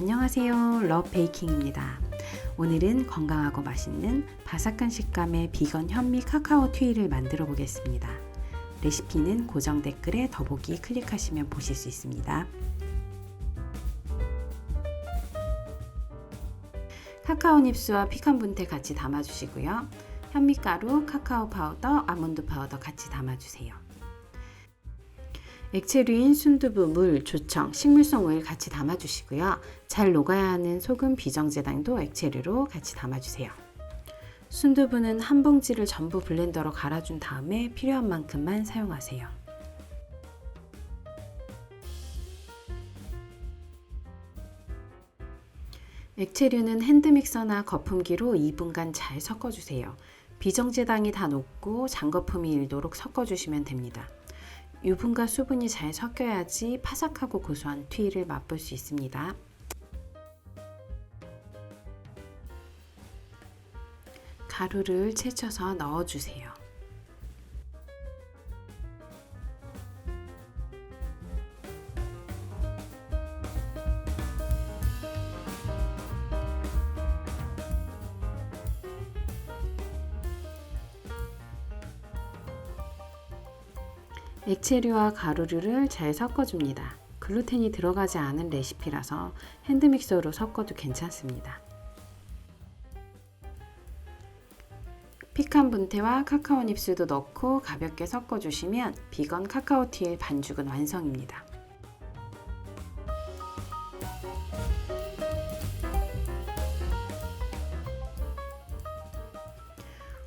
안녕하세요. 러브 베이킹입니다. 오늘은 건강하고 맛있는 바삭한 식감의 비건 현미 카카오 튀를 만들어 보겠습니다. 레시피는 고정 댓글에 더보기 클릭하시면 보실 수 있습니다. 카카오 닙스와 피칸 분태 같이 담아주시고요. 현미가루, 카카오 파우더, 아몬드 파우더 같이 담아주세요. 액체류인 순두부, 물, 조청, 식물성 오일 같이 담아주시고요. 잘 녹아야 하는 소금, 비정제당도 액체류로 같이 담아주세요. 순두부는 한 봉지를 전부 블렌더로 갈아준 다음에 필요한 만큼만 사용하세요. 액체류는 핸드믹서나 거품기로 2분간 잘 섞어주세요. 비정제당이 다 녹고 장거품이 일도록 섞어주시면 됩니다. 유분과 수분이 잘 섞여야지 파삭하고 고소한 튀를 맛볼 수 있습니다. 가루를 채쳐서 넣어주세요. 액체류와 가루류를 잘 섞어줍니다. 글루텐이 들어가지 않은 레시피라서 핸드믹서로 섞어도 괜찮습니다. 피칸 분태와 카카오 닙스도 넣고 가볍게 섞어주시면 비건 카카오 티 반죽은 완성입니다.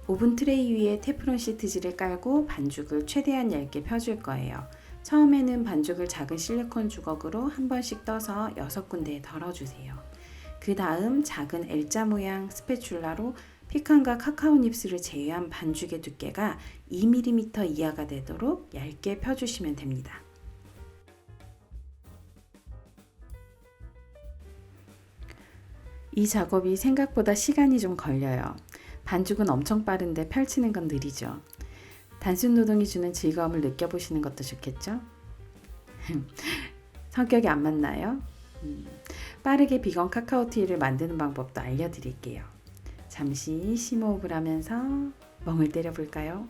오븐 트레이 위에 테프론 시트지를 깔고 반죽을 최대한 얇게 펴줄 거예요. 처음에는 반죽을 작은 실리콘 주걱으로 한 번씩 떠서 6군데에 덜어주세요. 그 다음 작은 L자 모양 스패츌라로 피칸과 카카오 닙스를 제외한 반죽의 두께가 2mm 이하가 되도록 얇게 펴주시면 됩니다. 이 작업이 생각보다 시간이 좀 걸려요. 반죽은 엄청 빠른데 펼치는 건 느리죠. 단순 노동이 주는 즐거움을 느껴보시는 것도 좋겠죠? 성격이 안 맞나요? 음, 빠르게 비건 카카오티를 만드는 방법도 알려드릴게요. 잠시 심호흡을 하면서 멍을 때려볼까요?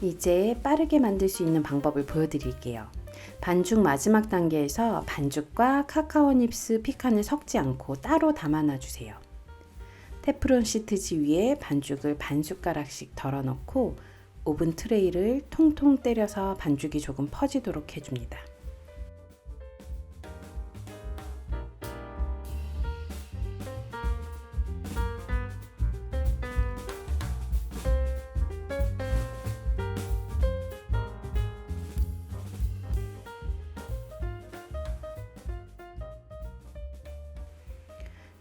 이제 빠르게 만들 수 있는 방법을 보여드릴게요. 반죽 마지막 단계에서 반죽과 카카오 닙스 피칸을 섞지 않고 따로 담아놔 주세요. 테프론 시트지 위에 반죽을 반 숟가락씩 덜어 넣고 오븐 트레이를 통통 때려서 반죽이 조금 퍼지도록 해줍니다.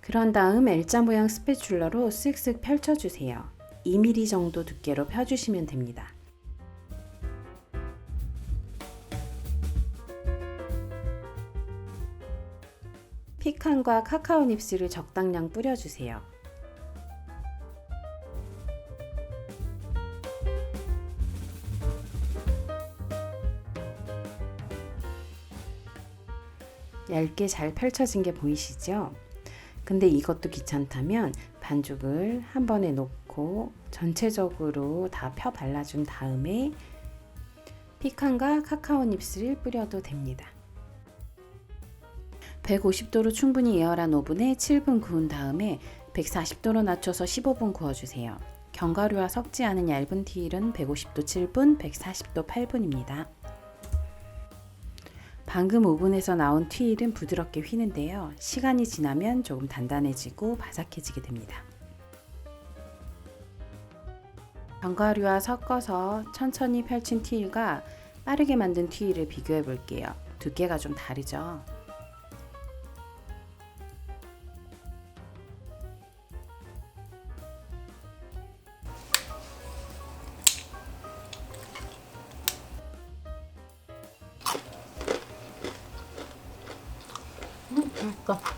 그런 다음 L자 모양 스패츌러로 쓱쓱 펼쳐주세요. 2mm 정도 두께로 펴주시면 됩니다. 피칸과 카카오 닙스를 적당량 뿌려주세요. 얇게 잘 펼쳐진 게 보이시죠? 근데 이것도 귀찮다면 반죽을 한 번에 놓고 전체적으로 다 펴 발라준 다음에 피칸과 카카오 닙스를 뿌려도 됩니다. 150도로 충분히 예열한 오븐에 7분 구운 다음에 140도로 낮춰서 15분 구워주세요. 견과류와 섞지 않은 얇은 티일은 150도 7분, 140도 8분입니다. 방금 오븐에서 나온 튀일은 부드럽게 휘는데요. 시간이 지나면 조금 단단해지고 바삭해지게 됩니다. 견과류와 섞어서 천천히 펼친 튀일과 빠르게 만든 튀일을 비교해 볼게요. 두께가 좀 다르죠? 맛있다.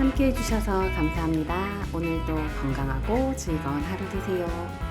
함께 해주셔서 감사합니다. 오늘도 건강하고 즐거운 하루 되세요.